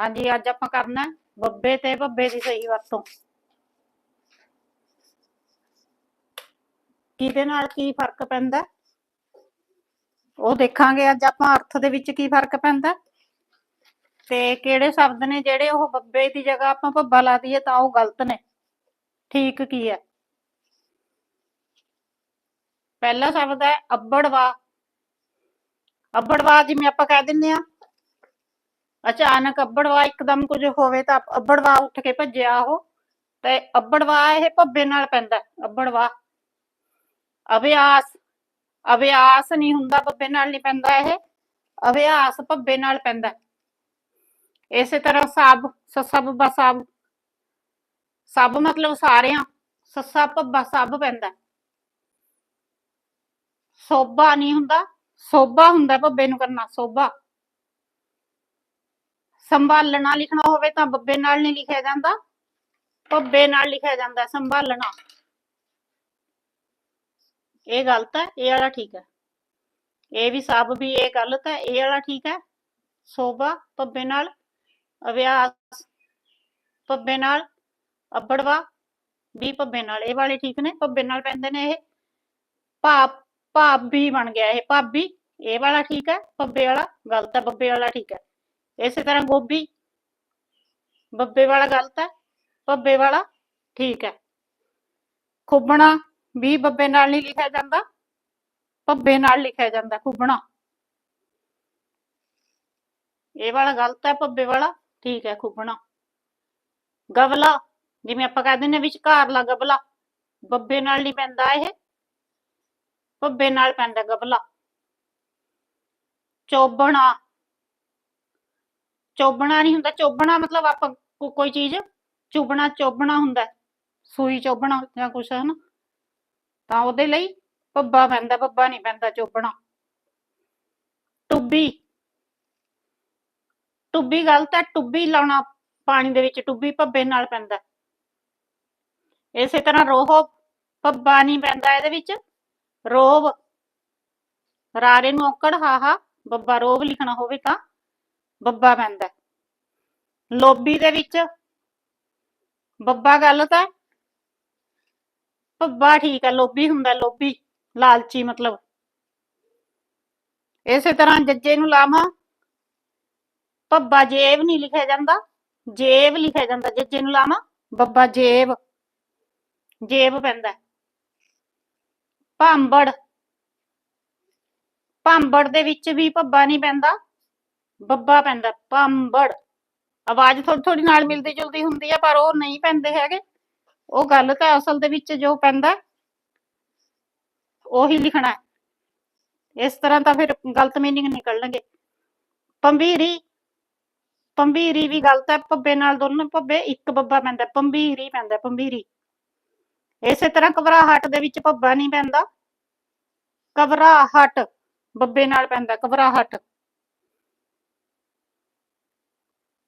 ਹਾਂਜੀ, ਅੱਜ ਆਪਾਂ ਕਰਨਾ ਬੱਬੇ ਤੇ ਬੱਬੇ ਦੀ ਸਹੀ ਵਰਤੋਂ। ਕਿਹਦੇ ਨਾਲ ਕੀ ਫ਼ਰਕ ਪੈਂਦਾ ਉਹ ਦੇਖਾਂਗੇ ਅੱਜ ਆਪਾਂ ਅਰਥ ਦੇ ਵਿੱਚ ਕੀ ਫ਼ਰਕ ਪੈਂਦਾ ਤੇ ਕਿਹੜੇ ਸ਼ਬਦ ਨੇ ਜਿਹੜੇ ਉਹ ਬੱਬੇ ਦੀ ਜਗ੍ਹਾ ਆਪਾਂ ਭੱਬਾ ਲਾ ਦਈਏ ਤਾਂ ਉਹ ਗਲਤ ਨੇ। ਠੀਕ ਕੀ ਹੈ? ਪਹਿਲਾ ਸ਼ਬਦ ਹੈ ਅੱਬੜਵਾ। ਅੱਬੜਵਾ ਜਿਵੇਂ ਆਪਾਂ ਕਹਿ ਦਿੰਦੇ ਆ ਅਚਾਨਕ ਅੱਬੜਵਾ ਇੱਕਦਮ ਕੁਝ ਹੋਵੇ ਤਾਂ ਅੱਬੜਵਾ ਉੱਠ ਕੇ ਭੱਜਿਆ ਉਹ ਤੇ ਅੱਬੜਵਾ ਇਹ ਭੱਬੇ ਨਾਲ ਪੈਂਦਾ ਹੈ, ਅੱਬੜਵਾ। ਅਭਿਆਸ ਅਭਿਆਸ ਨਹੀਂ ਹੁੰਦਾ ਭੱਬੇ ਨਾਲ ਨਹੀਂ ਪੈਂਦਾ ਇਹ। ਅਭਿਆਸ ਭੱਬੇ ਨਾਲ ਪੈਂਦਾ ਇਸੇ ਤਰ੍ਹਾਂ ਸਭ ਸੱਸਾ ਬੱਬਾ ਸਭ। ਸਭ ਮਤਲਬ ਸਾਰਿਆਂ ਸੱਸਾ ਭੱਬਾ ਸਭ ਪੈਂਦਾ ਹੈ। ਸੋਭਾ ਨਹੀਂ ਹੁੰਦਾ ਸੋਭਾ ਹੁੰਦਾ ਭੱਬੇ ਨੂੰ ਕਰਨਾ ਸੋਭਾ। ਸੰਭਾਲਣਾ ਲਿਖਣਾ ਹੋਵੇ ਤਾਂ ਬੱਬੇ ਨਾਲ ਨਹੀਂ ਲਿਖਿਆ ਜਾਂਦਾ। ਭੱਬੇ ਨਾਲ ਲਿਖਿਆ ਜਾਂਦਾ ਹੈ, ਸੰਭਾਲਣਾ। ਇਹ ਗਲਤ ਹੈ ਇਹ ਵਾਲਾ ਠੀਕ ਹੈ। ਇਹ ਵੀ ਸਭ ਵੀ ਇਹ ਗਲਤ ਹੈ ਇਹ ਵਾਲਾ ਠੀਕ ਹੈ। ਸੋਭਾ ਭੱਬੇ ਨਾਲ। ਅਭਿਆਸ ਭੱਬੇ ਨਾਲ। ਅੱਬੜਵਾ ਵੀ ਭੱਬੇ ਨਾਲ। ਇਹ ਵਾਲੇ ਠੀਕ ਨੇ ਭੱਬੇ ਨਾਲ ਪੈਂਦੇ ਨੇ ਇਹ। ਭਾਪ ਭਾਬੀ ਬਣ ਗਿਆ ਇਹ ਭਾਬੀ। ਇਹ ਵਾਲਾ ਠੀਕ ਹੈ ਭੱਬੇ ਵਾਲਾ। ਗਲਤ ਹੈ ਬੱਬੇ ਵਾਲਾ ਠੀਕ ਹੈ। ਇਸੇ ਤਰ੍ਹਾਂ ਗੋਭੀ। ਬੱਬੇ ਵਾਲਾ ਗਲਤ ਹੈ ਭੱਬੇ ਵਾਲਾ, ਠੀਕ ਹੈ। ਖੁੱਬਣਾ ਵੀ ਬੱਬੇ ਨਾਲ ਨਹੀਂ ਲਿਖਿਆ ਜਾਂਦਾ। ਭੱਬੇ ਨਾਲ ਲਿਖਿਆ ਜਾਂਦਾ ਖੁੱਬਣਾ। ਇਹ ਵਾਲਾ ਗਲਤ ਹੈ ਭੱਬੇ ਵਾਲਾ, ਠੀਕ ਹੈ, ਖੁੱਬਣਾ। ਗਵਲਾ, ਜਿਵੇਂ ਆਪਾਂ ਕਹਿੰਦੇ ਨੇ ਵਿਚਕਾਰਲਾ ਗਵਲਾ। ਬੱਬੇ ਨਾਲ ਨਹੀਂ ਪੈਂਦਾ ਇਹ। ਭੱਬੇ ਨਾਲ ਪੈਂਦਾ ਗਵਲਾ। ਚੋਬਣਾ ਚੋਬਣਾ ਨਹੀਂ ਹੁੰਦਾ। ਚੋਬਣਾ ਮਤਲਬ ਆਪਾਂ ਕੋਈ ਚੀਜ਼, ਚੁਬਣਾ, ਚੋਬਣਾ ਹੁੰਦਾ। ਸੂਈ ਚੋਬਣਾ ਜਾਂ ਕੁਛ ਹੈ ਨਾ ਤਾਂ ਉਹਦੇ ਲਈ ਭੱਬਾ ਪੈਂਦਾ, ਭੱਬਾ ਨਹੀਂ ਪੈਂਦਾ ਚੋਬਣਾ। ਟੁੱਬੀ। ਟੁੱਬੀ ਗਲਤ ਹੈ। ਟੁੱਬੀ ਲਾਉਣਾ ਪਾਣੀ ਦੇ ਵਿੱਚ, ਟੁੱਬੀ ਭੱਬੇ ਨਾਲ ਪੈਂਦਾ। ਇਸੇ ਤਰ੍ਹਾਂ ਰੋਹ, ਭੱਬਾ ਨਹੀਂ ਪੈਂਦਾ ਇਹਦੇ ਵਿੱਚ। ਰੋਬ ਰਾਰੇ ਨੂੰ ਔਕੜ, ਹਾਹਾ ਬੱਬਾ ਰੋਬ ਲਿਖਣਾ ਹੋਵੇ ਤਾਂ। ਬੱਬਾ ਪੈਂਦਾ ਹੈ। ਲੋਬੀ ਦੇ ਵਿੱਚ ਬੱਬਾ ਗਲਤ ਹੈ ਭੱਬਾ ਠੀਕ ਹੈ ਲੋਭੀ ਹੁੰਦਾ ਲੋਭੀ ਲਾਲਚੀ ਮਤਲਬ। ਇਸੇ ਤਰ੍ਹਾਂ ਜੱਜੇ ਨੂੰ ਲਾਵਾਂ ਭੱਬਾ ਜੇਬ ਨਹੀਂ ਲਿਖਿਆ ਜਾਂਦਾ, ਜੇਬ ਲਿਖਿਆ ਜਾਂਦਾ, ਜੱਜੇ ਨੂੰ ਲਾਵਾਂ, ਬੱਬਾ ਜੇਬ ਜੇਬ ਪੈਂਦਾ ਭਾਂਬੜ ਭਾਂਬੜ ਦੇ ਵਿੱਚ ਵੀ ਭੱਬਾ ਨਹੀਂ ਪੈਂਦਾ। ਬੱਬਾ ਪੈਂਦਾ ਭਾਂਬੜ। ਆਵਾਜ਼ ਥੋੜੀ ਥੋੜੀ ਨਾਲ ਮਿਲਦੀ ਜੁਲਦੀ ਹੁੰਦੀ ਹੈ ਪਰ ਉਹ ਨਹੀਂ ਪੈਂਦੇ ਹੈਗੇ। ਉਹ ਗਲਤ ਹੈ ਅਸਲ ਦੇ ਵਿੱਚ ਜੋ ਪੈਂਦਾ ਹੈ, ਉਹੀ ਲਿਖਣਾ। ਇਸ ਤਰ੍ਹਾਂ ਤਾਂ ਫਿਰ ਗਲਤ ਮੀਨਿੰਗ ਨਿਕਲਣਗੇ। ਪੰਬੀਰੀ ਪੰਬੀਰੀ ਵੀ ਗਲਤ ਹੈ ਭੱਬੇ ਨਾਲ ਦੋਨੋਂ ਭੱਬੇ ਇੱਕ ਬੱਬਾ ਪੈਂਦਾ ਪੰਬੀਰੀ ਪੈਂਦਾ ਪੰਬੀਰੀ। ਇਸੇ ਤਰ੍ਹਾਂ ਘਬਰਾਹਟ ਦੇ ਵਿੱਚ ਭੱਬਾ ਨਹੀਂ ਪੈਂਦਾ। ਘਬਰਾਹਟ ਬੱਬੇ ਨਾਲ ਪੈਂਦਾ ਘਬਰਾਹਟ।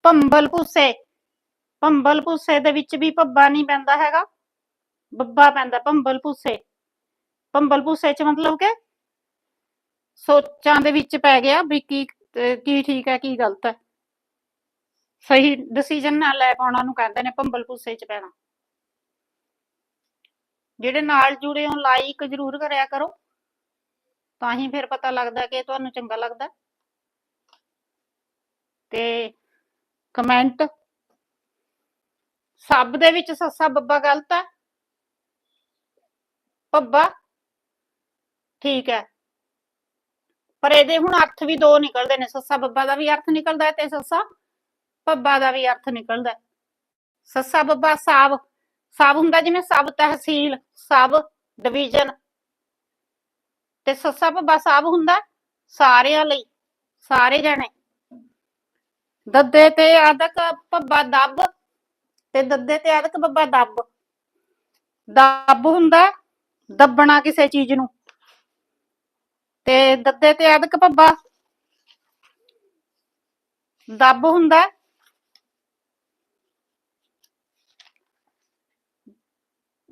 ਭੰਬਲ ਭੂਸੇ ਭੰਬਲ ਭੂਸੇ ਦੇ ਵਿੱਚ ਵੀ ਭੱਬਾ ਨਹੀਂ ਪੈਂਦਾ ਹੈਗਾ। ਬੱਬਾ ਪੈਂਦਾ ਭੰਬਲ ਭੂਸੇ। ਭੰਬਲ ਭੂਸੇ ਚ ਮਤਲਬ ਕਿ ਸੋਚਾਂ ਦੇ ਵਿੱਚ ਪੈ ਗਿਆ ਵੀ ਕੀ ਕੀ ਠੀਕ ਹੈ, ਕੀ ਗਲਤ ਹੈ। ਸਹੀ ਡਿਸੀਜਨ ਨਾ ਲੈ ਪਾਉਣਾ ਨੂੰ ਕਹਿੰਦੇ ਨੇ ਭੰਬਲ ਭੂਸੇ ਚ ਪੈਣਾ। ਜਿਹੜੇ ਨਾਲ ਜੁੜੇ ਹੋ ਲਾਈਕ ਜਰੂਰ ਕਰਿਆ ਕਰੋ। ਤਾਂ ਹੀ ਫਿਰ ਪਤਾ ਲੱਗਦਾ ਕਿ ਤੁਹਾਨੂੰ ਚੰਗਾ ਲੱਗਦਾ। ਤੇ ਕਮੈਂਟ। ਸਭ ਦੇ ਵਿੱਚ ਸੱਸਾ ਬੱਬਾ ਗਲਤ ਹੈ ਪੱਬਾ ਠੀਕ ਹੈ। ਪਰ ਇਹਦੇ ਹੁਣ ਅਰਥ ਵੀ ਦੋ ਨਿਕਲਦੇ ਨੇ। ਸੱਸਾ ਬੱਬਾ ਦਾ ਵੀ ਅਰਥ ਨਿਕਲਦਾ ਹੈ ਤੇ ਸੱਸਾ ਪੱਬਾ ਦਾ ਵੀ ਅਰਥ ਨਿਕਲਦਾ ਹੈ। ਸੱਸਾ ਬੱਬਾ ਸਾਬ ਸਾਬ ਹੁੰਦਾ ਜਿਵੇਂ ਸਬ ਤਹਿਸੀਲ, ਸਬ ਡਿਵੀਜ਼ਨ। ਤੇ ਸੱਸਾ ਬੱਬਾ ਸਾਬ ਹੁੰਦਾ ਸਾਰਿਆਂ ਲਈ, ਸਾਰੇ ਜਣੇ। ਦੱਦੇ ਤੇ ਆਦਕ ਪੱਬਾ ਦੱਬ ਤੇ ਦੱਦੇ ਤੇ ਆਦਕ ਬੱਬਾ ਦੱਬ। ਦੱਬ ਹੁੰਦਾ ਦੱਬਣਾ ਕਿਸੇ ਚੀਜ਼ ਨੂੰ। ਤੇ ਦੱਦੇ ਤੇ ਆਦਕ ਭੱਬਾ। ਦੱਬ ਹੁੰਦਾ ਹੈ,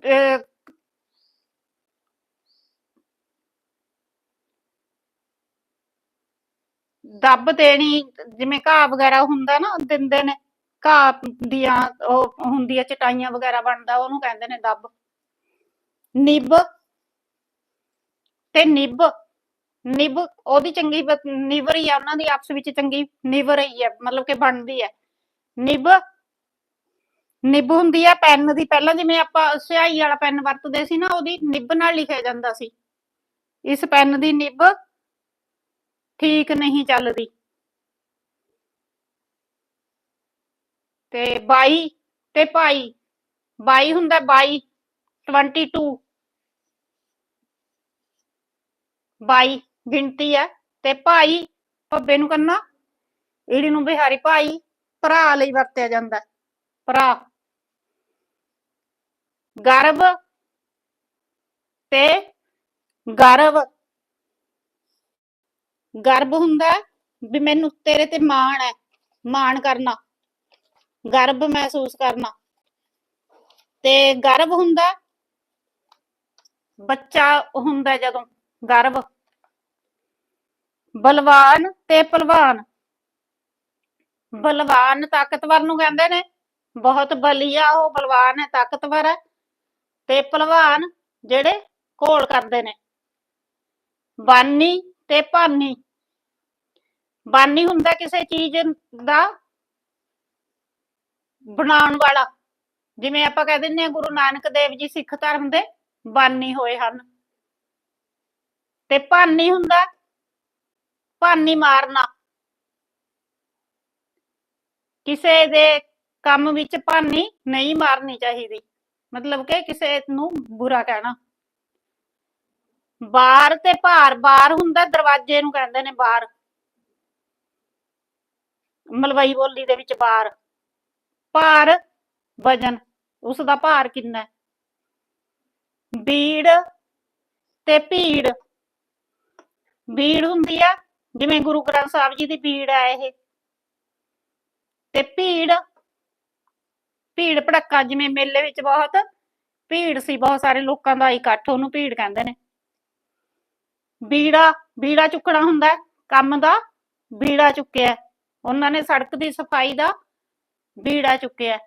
ਅਹ ਦੱਬ ਦੇਣੀ, ਜਿਵੇਂ ਘਾਹ ਵਗੈਰਾ ਹੁੰਦਾ ਨਾ, ਦਿੰਦੇ ਨੇ। ਘਾਹ ਦੀਆਂ ਉਹ ਹੁੰਦੀਆਂ, ਚਟਾਈਆਂ ਵਗੈਰਾ ਬਣਦਾ, ਉਹਨੂੰ ਕਹਿੰਦੇ ਨੇ ਦੱਬ। ਨਿੱਬ ਤੇ ਨਿੱਬ। ਨਿੱਬ ਉਹਦੀ ਚੰਗੀ ਬ- ਨਿਵਰ ਹੀ ਆ, ਉਹਨਾਂ ਦੀ ਆਪਸ ਵਿੱਚ ਚੰਗੀ ਨਿਵਰ ਹੀ ਹੈ ਮਤਲਬ ਕਿ ਬਣਦੀ ਹੈ ਨਿਬ। ਨਿੱਬ ਹੁੰਦੀ ਆ ਪੈਨ ਦੀ, ਪਹਿਲਾਂ ਜਿਵੇਂ ਆਪਾਂ ਸਿਆਹੀ ਵਾਲਾ ਪੈਨ ਵਰਤਦੇ ਸੀ ਨਾ, ਉਹਦੀ ਨਿੱਬ ਨਾਲ ਲਿਖਿਆ ਜਾਂਦਾ ਸੀ। ਇਸ ਪੈਨ ਦੀ ਨਿਬ ਠੀਕ ਨਹੀਂ ਚੱਲਦੀ। ਤੇ ਬਾਈ ਤੇ ਭਾਈ 22 ਹੁੰਦਾ 22 22 22 ਗਿਣਤੀ ਹੈ ਤੇ ਭਾਈ ਭੱਬੇ ਨੂੰ ਕੰਨਾ। ਈੜੀ ਨੂੰ ਬਿਹਾਰੀ ਭਾਈ, ਭਰਾ ਲਈ ਵਰਤਿਆ ਜਾਂਦਾ ਭਰਾ। ਗਰਭ ਤੇ ਗਰਭ ਗਰਭ ਹੁੰਦਾ ਵੀ ਮੈਨੂੰ ਤੇਰੇ ਤੇ ਮਾਣ ਹੈ, ਮਾਣ ਕਰਨਾ ਗਰਭ ਮਹਿਸੂਸ ਕਰਨਾ। ਤੇ ਗਰਭ ਹੁੰਦਾ ਬੱਚਾ ਹੁੰਦਾ ਜਦੋਂ ਗਰਭ ਬਲਵਾਨ ਤੇ ਪਹਿਲਵਾਨ ਬਲਵਾਨ ਤਾਕਤਵਰ ਨੂੰ ਕਹਿੰਦੇ ਨੇ, ਬਹੁਤ ਬਲੀਆ ਉਹ ਬਲਵਾਨ ਹੈ, ਤਾਕਤਵਰ ਹੈ। ਤੇ ਪਹਿਲਵਾਨ ਜਿਹੜੇ ਘੋਲ ਕਰਦੇ ਨੇ। ਬਾਨੀ ਤੇ ਭਾਨੀ। ਬਾਨੀ ਹੁੰਦਾ ਕਿਸੇ ਚੀਜ਼ ਦਾ ਬਣਾਉਣ ਵਾਲਾ। ਜਿਵੇਂ ਆਪਾਂ ਕਹਿ ਦਿੰਦੇ ਆ ਗੁਰੂ ਨਾਨਕ ਦੇਵ ਜੀ ਸਿੱਖ ਧਰਮ ਦੇ ਬਾਨੀ ਹੋਏ ਹਨ। ਤੇ ਭਾਨੀ ਹੁੰਦਾ, ਭਾਨੀ ਮਾਰਨਾ। ਕਿਸੇ ਦੇ ਕੰਮ ਵਿੱਚ ਭਾਨੀ ਨਹੀਂ ਮਾਰਨੀ ਚਾਹੀਦੀ। ਮਤਲਬ ਕਿ ਕਿਸੇ ਨੂੰ ਬੁਰਾ ਕਹਿਣਾ। ਬਾਰ ਤੇ ਭਾਰ ਬਾਰ ਹੁੰਦਾ, ਦਰਵਾਜ਼ੇ ਨੂੰ ਕਹਿੰਦੇ ਨੇ ਬਾਰ ਮਲਵਈ ਬੋਲੀ ਦੇ ਵਿੱਚ ਬਾਰ ਭਾਰ, ਵਜਨ ਉਸ ਦਾ ਭਾਰ ਕਿੰਨਾ ਬੀੜ ਤੇ ਭੀੜ। ਬੀੜ ਹੁੰਦੀ ਆ, ਜਿਵੇਂ ਗੁਰੂ ਗ੍ਰੰਥ ਸਾਹਿਬ ਜੀ ਦੀ ਬੀੜ ਆ ਇਹ। ਤੇ ਭੀੜ ਭੀੜ ਭੜੱਕਾ, ਜਿਵੇਂ ਮੇਲੇ ਵਿੱਚ ਬਹੁਤ ਭੀੜ ਸੀ, ਬਹੁਤ ਸਾਰੇ ਲੋਕਾਂ ਦਾ ਇਕੱਠ, ਉਹਨੂੰ ਭੀੜ ਕਹਿੰਦੇ ਨੇ। ਬੀੜਾ ਬੀੜਾ ਚੁੱਕਣਾ ਹੁੰਦਾ ਹੈ, ਕੰਮ ਦਾ ਬੀੜਾ ਚੁੱਕਿਆ ਉਹਨਾਂ ਨੇ ਸੜਕ ਦੀ ਸਫ਼ਾਈ ਦਾ ਬੀੜਾ ਚੁੱਕਿਆ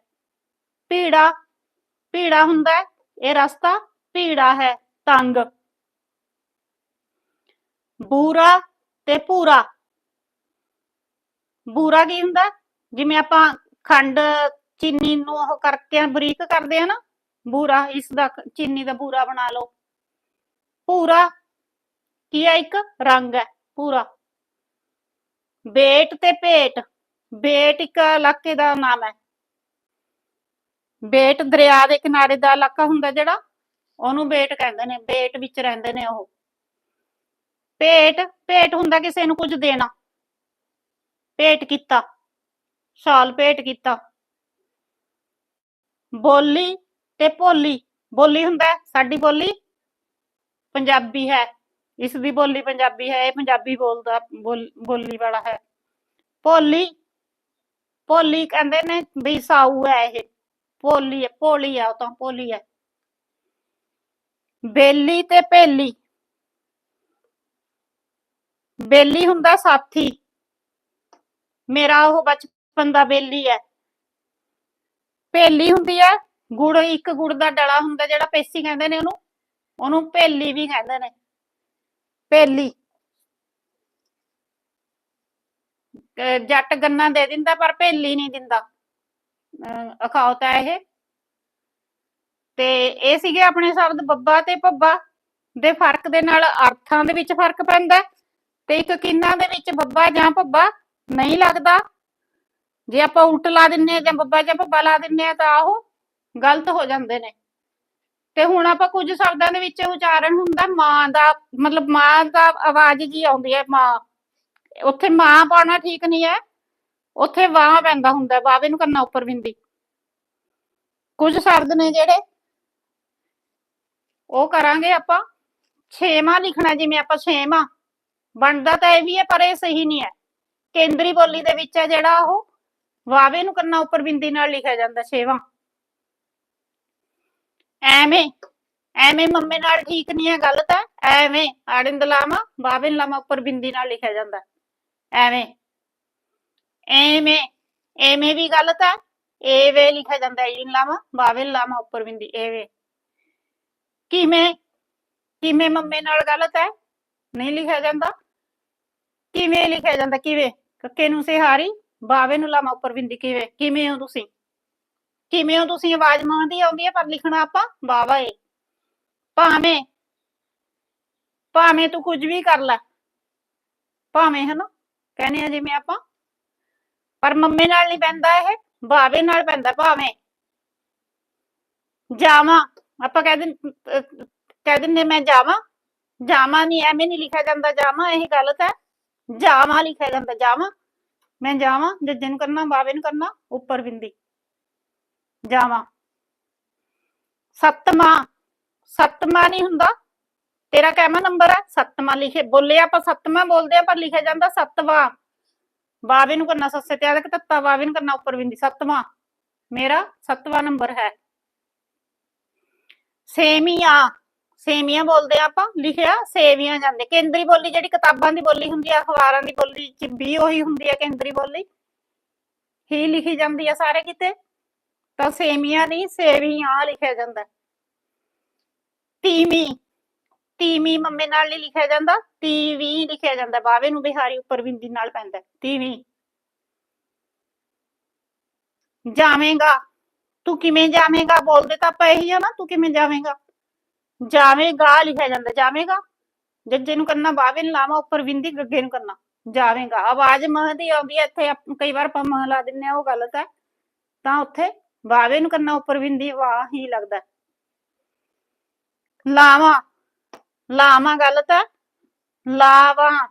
ਭੀੜਾ ਭੀੜਾ ਹੁੰਦਾ ਹੈ, ਇਹ ਰਸਤਾ ਭੀੜਾ ਹੈ ਤੰਗ। ਬੂਰਾ ਤੇ ਭੂਰਾ। ਬੂਰਾ ਕੀ ਹੁੰਦਾ ਜਿਵੇਂ ਆਪਾਂ ਖੰਡ ਚੀਨੀ ਨੂੰ ਉਹ ਕਰਕੇ ਬਰੀਕ ਕਰਦੇ ਆ ਨਾ ਬੂਰਾ ਇਸ ਦਾ ਕ- ਚੀਨੀ ਦਾ ਬੂਰਾ ਬਣਾ ਲਓ। ਭੂਰਾ ਕੀ ਹੈ ਇੱਕ? ਰੰਗ ਹੈ, ਪੂਰਾ। ਬੇਟ ਤੇ ਭੇਟ। ਬੇਟ ਇੱਕ ਇਲਾਕੇ ਦਾ ਨਾਮ ਹੈ। ਬੇਟ ਦਰਿਆ ਦੇ ਕਿਨਾਰੇ ਦਾ ਇਲਾਕਾ ਹੁੰਦਾ ਜਿਹੜਾ, ਉਹਨੂੰ ਬੇਟ ਕਹਿੰਦੇ ਨੇ, ਬੇਟ ਵਿੱਚ ਰਹਿੰਦੇ ਨੇ ਉਹ। ਭੇਟ ਭੇਟ ਹੁੰਦਾ ਕਿਸੇ ਨੂੰ ਕੁਝ ਦੇਣਾ। ਭੇਟ ਕੀਤਾ। ਸ਼ਾਲ ਭੇਟ ਕੀਤਾ। ਬੋਲੀ ਤੇ ਭੋਲੀ। ਬੋਲੀ ਹੁੰਦਾ ਸਾਡੀ ਬੋਲੀ ਪੰਜਾਬੀ ਹੈ। ਇਸ ਦੀ ਬੋਲੀ ਪੰਜਾਬੀ ਹੈ, ਇਹ ਪੰਜਾਬੀ ਬੋਲਦਾ, ਬੋਲ- ਬੋਲੀ ਵਾਲਾ ਹੈ। ਭੋਲੀ ਭੋਲੀ ਕਹਿੰਦੇ ਨੇ ਵੀ ਸਾਊ ਹੈ ਇਹ। ਭੋਲੀ ਹੈ, ਭੋਲੀ ਆ, ਉਹ ਤਾਂ ਭੋਲੀ ਹੈ। ਬੇਲੀ ਤੇ ਭੇਲੀ। ਬੇਲੀ ਹੁੰਦਾ ਸਾਥੀ। ਮੇਰਾ ਉਹ ਬਚਪਨ ਦਾ ਬੇਲੀ ਹੈ। ਭੇਲੀ ਹੁੰਦੀ ਹੈ, ਗੁੜ, ਇੱਕ ਗੁੜ ਦਾ ਡਲਾ ਹੁੰਦਾ ਜਿਹੜਾ ਪੇਸੀ ਕਹਿੰਦੇ ਨੇ ਉਹਨੂੰ। ਉਹਨੂੰ ਭੇਲੀ ਵੀ ਕਹਿੰਦੇ ਨੇ। ਭੇਲੀ। ਜੱਟ ਗੰਨਾ ਦੇ ਦਿੰਦਾ ਪਰ ਭੇਲੀ ਨਹੀਂ ਦਿੰਦਾ। ਅਹ ਇਹ। ਤੇ ਇਹ ਸੀਗੇ ਆਪਣੇ ਸ਼ਬਦ ਬੱਬਾ ਤੇ ਭੱਬਾ। ਦੇ ਫ਼ਰਕ ਦੇ ਨਾਲ ਅਰਥਾਂ ਦੇ ਵਿੱਚ ਫ਼ਰਕ ਪੈਂਦਾ। ਤੇ ਇੱਕ ਕਿੰਨਾਂ ਦੇ ਵਿੱਚ ਬੱਬਾ ਜਾਂ ਭੱਬਾ? ਨਹੀਂ ਲੱਗਦਾ। ਜੇ ਆਪਾਂ ਉਲਟ ਲਾ ਦਿੰਨੇ ਆ ਜਾਂ ਬੱਬਾ ਜਾਂ ਭੱਬਾ ਲਾ ਦਿੰਨੇ ਆ ਤਾਂ ਉਹ ਗਲਤ ਹੋ ਜਾਂਦੇ ਨੇ। ਤੇ ਹੁਣ ਆਪਾਂ ਕੁਝ ਸ਼ਬਦਾਂ ਦੇ ਵਿੱਚ ਉਚਾਰਨ ਹੁੰਦਾ, ਮਾਂ ਦਾ, ਮਤਲਬ ਮਾਂ ਦਾ ਆਵਾਜ਼ ਜੀ ਆਉਂਦੀ ਹੈ, ਮਾਂ। ਉੱਥੇ ਮਾਂ ਪਾਉਣਾ ਠੀਕ ਨਹੀਂ ਹੈ, ਉੱਥੇ ਵਾਹ ਪੈਂਦਾ ਹੁੰਦਾ ਵਾਵੇ ਨੂੰ ਕਰਨਾ ਉੱਪਰ ਬਿੰਦੀ ਕੁਝ ਸ਼ਬਦ ਨੇ ਜਿਹੜੇ, ਉਹ ਕਰਾਂਗੇ ਆਪਾਂ। ਛੇਵਾਂ ਲਿਖਣਾ, ਜਿਵੇਂ ਆਪਾਂ ਛੇਵਾਂ, ਬਣਦਾ ਤਾਂ ਇਹ ਵੀ ਹੈ, ਪਰ ਇਹ ਸਹੀ ਨਹੀਂ ਹੈ। ਕੇਂਦਰੀ ਬੋਲੀ ਦੇ ਵਿੱਚ ਹੈ ਜਿਹੜਾ ਉਹ ਵਾਵੇ ਨੂੰ ਕਰਨਾ ਉੱਪਰ ਬਿੰਦੀ ਨਾਲ ਲਿਖਿਆ ਜਾਂਦਾ, ਛੇਵਾਂ। ਐਵੇਂ ਐਵੇਂ ਮੰਮੇ ਨਾਲ ਠੀਕ ਨਹੀਂ ਹੈ ਗਲਤ ਹੈ ਐਵੇਂ ਆੜਿੰਦ ਲਾਮਾ ਉੱਪਰ ਬਿੰਦੀ ਨਾਲ ਲਿਖਿਆ ਜਾਂਦਾ। ਐਵੇਂ ਐਵੇਂ ਐਵੇਂ ਵੀ ਗਲਤ ਹੈ ਐਵੇਂ ਲਿਖਿਆ ਜਾਂਦਾ ਈਨ ਲਾਵਾ ਉੱਪਰ ਬਿੰਦੀ, ਐਵੇਂ। ਕਿਵੇਂ ਕਿਵੇਂ ਮੰਮੇ ਨਾਲ ਗਲਤ ਹੈ ਨਹੀਂ ਲਿਖਿਆ ਜਾਂਦਾ? ਕਿਵੇਂ ਲਿਖਿਆ ਜਾਂਦਾ, ਕਿਵੇਂ? ਕੱਕੇ ਨੂੰ ਸਿਹਾਰੀ ਬਾਵੇ ਨੂੰ ਲਾਮਾ ਉੱਪਰ ਬਿੰਦੀ ਕਿਵੇਂ ਕਿਵੇਂ ਹੋ ਤੁਸੀਂ? ਕਿਵੇਂ ਹੋ ਤੁਸੀਂ? ਆਵਾਜ਼ ਮਾਰਦੀ ਆਉਂਦੀ ਹੈ ਪਰ ਲਿਖਣਾ ਆਪਾਂ? ਬਾਵਾ ਏ। ਭਾਵੇਂ ਭਾਵੇਂ ਤੂੰ ਕੁਝ ਵੀ ਕਰ ਲੈ। ਭਾਵੇਂ, ਹਨਾ? ਕਹਿੰਦੇ ਆ ਜਿਵੇਂ ਆਪਾਂ। ਪਰ ਮੰਮੀ ਨਾਲ ਨਹੀਂ ਪੈਂਦਾ ਇਹ, ਬਾਵੇ ਨਾਲ ਪੈਂਦਾ ਭਾਵੇਂ। ਜਾਵਾਂ, ਆਪਾਂ ਕਹਿ ਦਿੰ ਕਹਿ ਦਿੰਦੇ ਮੈਂ ਜਾਵਾਂ। ਜਾਵਾਂ ਨਹੀਂ, ਐਵੇਂ ਨਹੀਂ ਲਿਖਿਆ ਜਾਂਦਾ, ਜਾਵਾਂ, ਇਹ ਗਲਤ ਹੈ। ਜਾਵਾਂ ਲਿਖਿਆ ਜਾਂਦਾ, ਜਾਵਾਂ। ਮੈਂ ਜਾਵਾਂ ਜੱਜੇ ਨੂੰ ਕਰਨਾ, ਬਾਵੇ ਨੂੰ ਕਰਨਾ, ਉੱਪਰ ਬਿੰਦੀ। ਜਾਵਾਂ। ਸੱਤਵਾਂ ਸੱਤਵਾਂ ਨਹੀਂ ਹੁੰਦਾ। ਤੇਰਾ ਕਿੰਨਾ ਨੰਬਰ ਹੈ, ਸੱਤਵਾਂ ਲਿਖੇ। ਬੋਲੇ ਆਪਾਂ ਸੱਤਵਾਂ ਬੋਲਦੇ ਆ ਪਰ ਲਿਖਿਆ ਜਾਂਦਾ ਸੱਤਵਾਂ। ਬਾਵੇ ਨੂੰ ਕਰਨਾ ਸੱਸੇ ਤੇ ਆਦਕ ਤੱਤਾ ਬਾਵੇ ਨੂੰ ਕਰਨਾ ਉੱਪਰ ਬਿੰਦੀ। ਸੱਤਵਾਂ। ਮੇਰਾ ਸੱਤਵਾਂ ਨੰਬਰ ਹੈ। ਸੇਮੀਆਂ। ਸੇਮੀਆਂ ਬੋਲਦੇ ਆਪਾਂ। ਲਿਖਿਆ, ਸੇਵੀਆਂ ਜਾਂਦੇ। ਕੇਂਦਰੀ ਬੋਲੀ ਜਿਹੜੀ ਕਿਤਾਬਾਂ ਦੀ ਬੋਲੀ ਹੁੰਦੀ ਆ, ਅਖਬਾਰਾਂ ਦੀ ਬੋਲੀ ਚ ਵੀ ਉਹੀ ਹੁੰਦੀ ਆ, ਕੇਂਦਰੀ ਬੋਲੀ। ਹੀ ਲਿਖੀ ਜਾਂਦੀ ਆ ਸਾਰੇ ਕਿਤੇ। ਤਾਂ ਸੇਮੀਆਂ ਨਹੀਂ ਸੇਵੀਆਂ ਲਿਖਿਆ ਜਾਂਦਾ। ਤੀਵੀਂ ਤੀਵੀਂ ਮੰਮੇ ਨਾਲ ਨਹੀਂ ਲਿਖਿਆ ਜਾਂਦਾ, ਤੀਵੀਂ ਲਿਖਿਆ ਜਾਂਦਾ, ਬਾਵੇ ਨੂੰ ਬਿਹਾਰੀ ਉੱਪਰ ਬਿੰਦੀ ਨਾਲ ਪੈਂਦਾ ਤੀਵੀਂ। ਜਾਵੇਂਗਾ, ਤੂੰ ਕਿਵੇਂ ਜਾਵੇਂਗਾ? ਬੋਲਦੇ ਤਾਂ ਆਪਾਂ ਇਹੀ ਆ ਨਾ, ਤੂੰ ਕਿਵੇਂ ਜਾਵੇਂਗਾ? ਜਾਵੇਂਗਾ, ਲਿਖਿਆ ਜਾਂਦਾ, ਜਾਵੇਂਗਾ। ਜੱਜੇ ਨੂੰ ਕਰਨਾ ਬਾਵੇ ਨੂੰ ਲਾਵਾਂ, ਉੱਪਰ ਬਿੰਦੀ, ਗੱਗੇ ਨੂੰ ਕਰਨਾ ਜਾਵੇਂਗਾ। ਆਵਾਜ਼ ਮਹ ਦੀ ਆਉਂਦੀ ਹੈ, ਇੱਥੇ ਕਈ ਵਾਰ ਆਪਾਂ ਮਹ ਲਾ ਦਿੰਨੇ ਆ ਉਹ ਗਲਤ ਹੈ। ਤਾਂ ਉੱਥੇ ਬਾਵੇ ਨੂੰ ਕਰਨਾ ਉੱਪਰ ਬਿੰਦੀ ਵਾਹ ਹੀ ਲੱਗਦਾ। ਹੈ। ਲਾਵਾਂ ਲਾਵਾਂ ਗਲਤ ਹੈ ਲਾਵਾਂ।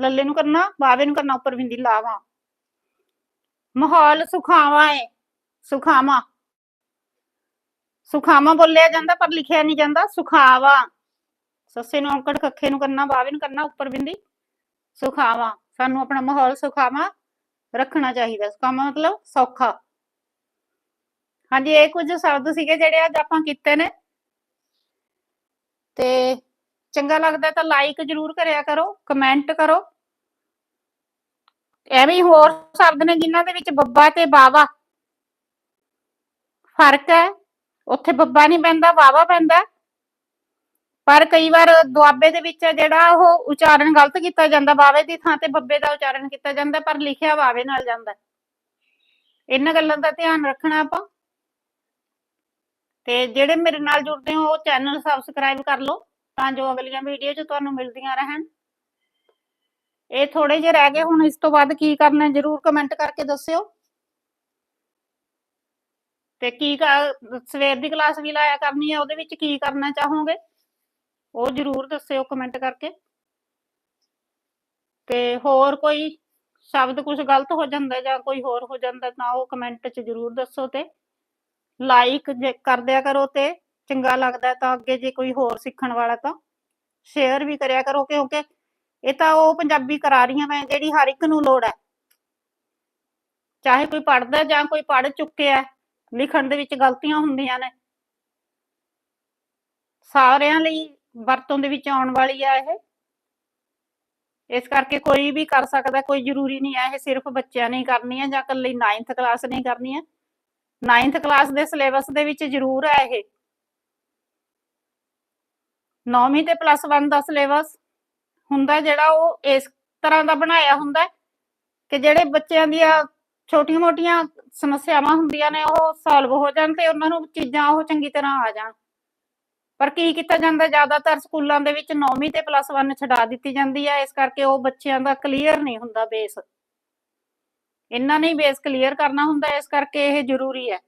ਲੱਲੇ ਨੂੰ ਕਰਨਾ ਬਾਵੇ ਨੂੰ ਕਰਨਾ ਉੱਪਰ ਬਿੰਦੀ ਲਾਵਾਂ। ਮਾਹੌਲ ਸੁਖਾਵਾਂ ਏ, ਸੁਖਾਵਾਂ। ਸੁਖਾਵਾਂ ਬੋਲਿਆ ਜਾਂਦਾ ਪਰ ਲਿਖਿਆ ਨਹੀਂ ਜਾਂਦਾ, ਸੁਖਾਵਾਂ। ਸੱਸੇ ਨੂੰ ਔਂਕੜ ਕੱਖੇ ਨੂੰ ਕਰਨਾ ਬਾਵੇ ਨੂੰ ਕਰਨਾ ਉੱਪਰ ਬਿੰਦੀ ਸੁਖਾਵਾਂ। ਸਾਨੂੰ ਆਪਣਾ ਮਾਹੌਲ ਸੁਖਾਵਾਂ, ਰੱਖਣਾ ਚਾਹੀਦਾ। ਸੁਖਾਵਾਂ ਮਤਲਬ ਸੌਖਾ। ਹਾਂਜੀ, ਇਹ ਕੁਝ ਸ਼ਬਦ ਸੀਗੇ ਜਿਹੜੇ ਅੱਜ ਆਪਾਂ ਕੀਤੇ ਨੇ। ਤੇ ਚੰਗਾ ਲੱਗਦਾ ਤਾਂ ਲਾਈਕ ਜਰੂਰ ਕਰਿਆ ਕਰੋ ਕਮੈਂਟ ਕਰੋ। ਐਵੇਂ ਹੋਰ ਸ਼ਬਦ ਨੇ ਜਿਨ੍ਹਾਂ ਦੇ ਵਿੱਚ ਬੱਬਾ ਤੇ ਬਾਵਾ ਫ਼ਰਕ ਹੈ। ਉੱਥੇ ਬੱਬਾ ਨਹੀਂ ਪੈਂਦਾ ਵਾਵਾ ਪੈਂਦਾ। ਪਰ ਕਈ ਵਾਰ ਦੁਆਬੇ ਦੇ ਵਿੱਚ ਜਿਹੜਾ ਉਹ ਉਚਾਰਨ ਗਲਤ ਕੀਤਾ ਜਾਂਦਾ, ਬਾਵੇ ਦੀ ਥਾਂ ਤੇ ਬੱਬੇ ਦਾ ਉਚਾਰਨ ਕੀਤਾ ਜਾਂਦਾ, ਪਰ ਲਿਖਿਆ ਵਾਵੇ ਨਾਲ ਜਾਂਦਾ। ਇਹਨਾਂ ਗੱਲਾਂ ਦਾ ਧਿਆਨ ਰੱਖਣਾ ਆਪਾਂ। ਤੇ ਜਿਹੜੇ ਮੇਰੇ ਨਾਲ ਜੁੜਦੇ ਹੋ, ਉਹ ਚੈਨਲ ਸਬਸਕ੍ਰਾਈਬ ਕਰ ਲਓ, ਤਾਂ ਜੋ ਅਗਲੀਆਂ ਵੀਡੀਓ 'ਚ ਤੁਹਾਨੂੰ ਮਿਲਦੀਆਂ ਰਹਿਣ। ਇਹ ਥੋੜੇ ਜਿਹੇ ਰਹਿ ਗਏ, ਹੁਣ ਇਸ ਤੋਂ ਬਾਅਦ ਕੀ ਕਰਨਾ, ਜਰੂਰ ਕਮੈਂਟ ਕਰਕੇ ਦੱਸਿਓ। ਤੇ ਕੀ ਸਵੇਰ ਦੀ ਕਲਾਸ ਵੀ ਲਾਇਆ ਕਰਨੀ ਹੈ ਉਹਦੇ ਵਿੱਚ ਕੀ ਕਰਨਾ ਚਾਹੋਗੇ? ਉਹ ਜਰੂਰ ਦੱਸਿਓ ਕਮੈਂਟ ਕਰਕੇ। ਤੇ ਹੋਰ ਕੋਈ ਸ਼ਬਦ ਕੁਝ ਗਲਤ ਹੋ ਜਾਂਦਾ ਜਾਂ ਕੋਈ ਹੋਰ ਹੋ ਜਾਂਦਾ, ਤਾਂ ਉਹ ਕਮੈਂਟ 'ਚ ਜਰੂਰ ਦੱਸੋ ਤੇ। ਲਾਈਕ ਜੇ ਕਰ ਦਿਆ ਕਰੋ ਤੇ ਚੰਗਾ ਲੱਗਦਾ ਹੈ ਤਾਂ ਅੱਗੇ ਜੇ ਕੋਈ ਹੋਰ ਸਿੱਖਣ ਵਾਲਾ ਤਾਂ ਸ਼ੇਅਰ ਵੀ ਕਰਿਆ ਕਰੋ ਕਿਉਂਕਿ ਇਹ ਤਾਂ ਉਹ ਪੰਜਾਬੀ ਕਰਾ ਰਹੀ ਹਾਂ ਮੈਂ ਜਿਹੜੀ ਹਰ ਇੱਕ ਨੂੰ ਲੋੜ ਹੈ। ਚਾਹੇ ਕੋਈ ਪੜ੍ਹਦਾ ਜਾਂ ਕੋਈ ਪੜ੍ਹ ਚੁੱਕਿਆ, ਲਿਖਣ ਦੇ ਵਿੱਚ ਗਲਤੀਆਂ ਹੁੰਦੀਆਂ ਨੇ। ਸਾਰਿਆਂ ਲਈ ਵਰਤੋਂ ਦੇ ਵਿੱਚ ਆਉਣ ਵਾਲੀ ਆ ਇਹ। ਇਸ ਕਰਕੇ ਕੋਈ ਵੀ ਕਰ ਸਕਦਾ, ਕੋਈ ਜ਼ਰੂਰੀ ਨਹੀਂ ਹੈ, ਇਹ ਸਿਰਫ ਬੱਚਿਆਂ ਨੇ ਕਰਨੀ ਹੈ ਜਾਂ ਇਕੱਲੀ 9th ਕਲਾਸ ਨੇ ਕਰਨੀ ਹੈ। 9th ਕਲਾਸ ਦੇ ਸਿਲੇਬਸ ਦੇ ਵਿੱਚ ਜ਼ਰੂਰ ਹੈ ਇਹ। 9ਵੀਂ ਤੇ ਪਲੱਸ 1 ਦਾ ਸਿਲੇਬਸ ਹੁੰਦਾ ਜਿਹੜਾ ਉਹ ਇਸ ਤਰ੍ਹਾਂ ਦਾ ਬਣਾਇਆ ਹੁੰਦਾ ਕਿ ਜਿਹੜੇ ਬੱਚਿਆਂ ਦੀਆਂ ਛੋਟੀਆਂ-ਮੋਟੀਆਂ ਸਮੱਸਿਆਵਾਂ ਹੁੰਦੀਆਂ ਨੇ ਉਹ ਸੋਲਵ ਹੋ ਜਾਣ ਤੇ ਉਹਨਾਂ ਨੂੰ ਚੀਜ਼ਾਂ ਉਹ ਚੰਗੀ ਤਰ੍ਹਾਂ ਆ ਜਾਣ। ਪਰ ਕੀ ਕੀਤਾ ਜਾਂਦਾ? ਜ਼ਿਆਦਾਤਰ ਸਕੂਲਾਂ ਦੇ ਵਿੱਚ 9ਵੀਂ ਤੇ ਪਲੱਸ 1 ਛਡਾ ਦਿੱਤੀ ਜਾਂਦੀ ਹੈ। ਇਸ ਕਰਕੇ ਉਹ ਬੱਚਿਆਂ ਦਾ ਕਲੀਅਰ ਨਹੀਂ ਹੁੰਦਾ ਬੇਸ ਇਹਨਾਂ ਨੇ ਬੇਸ ਕਲੀਅਰ ਕਰਨਾ ਹੁੰਦਾ ਇਸ ਕਰਕੇ ਇਹ ਜ਼ਰੂਰੀ ਹੈ।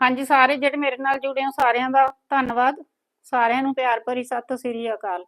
ਹਾਂਜੀ, ਸਾਰੇ ਜਿਹੜੇ ਮੇਰੇ ਨਾਲ ਜੁੜੇ ਹੋ, ਸਾਰਿਆਂ ਦਾ ਧੰਨਵਾਦ। ਸਾਰਿਆਂ ਨੂੰ ਪਿਆਰ ਭਰੀ ਸਤਿ ਸ੍ਰੀ ਅਕਾਲ।